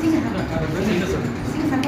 sigue sacando.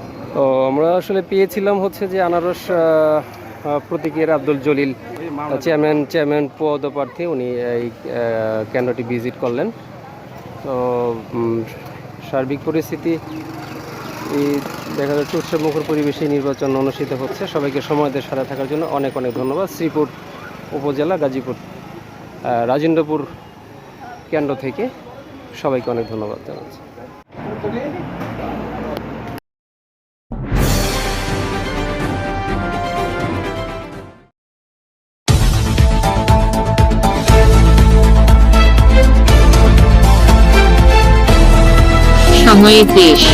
তো আমরা আসলে পেয়েছিলাম হচ্ছে যে আনারস প্রতীকের আব্দুল জলিল, চেয়ারম্যান চেয়ারম্যান পদপ্রার্থী উনি এই কেন্দ্রটি ভিজিট করলেন। তো সার্বিক পরিস্থিতি, এই দেখা যাচ্ছে উৎসবমুখর পরিবেশে নির্বাচন অনুষ্ঠিত হচ্ছে। সবাইকে সময় দিয়ে সাথে থাকার জন্য অনেক অনেক ধন্যবাদ। শ্রীপুর উপজেলা গাজীপুর রাজেন্দ্রপুর কেন্দ্র থেকে সবাইকে অনেক ধন্যবাদ জানাচ্ছি। समयेश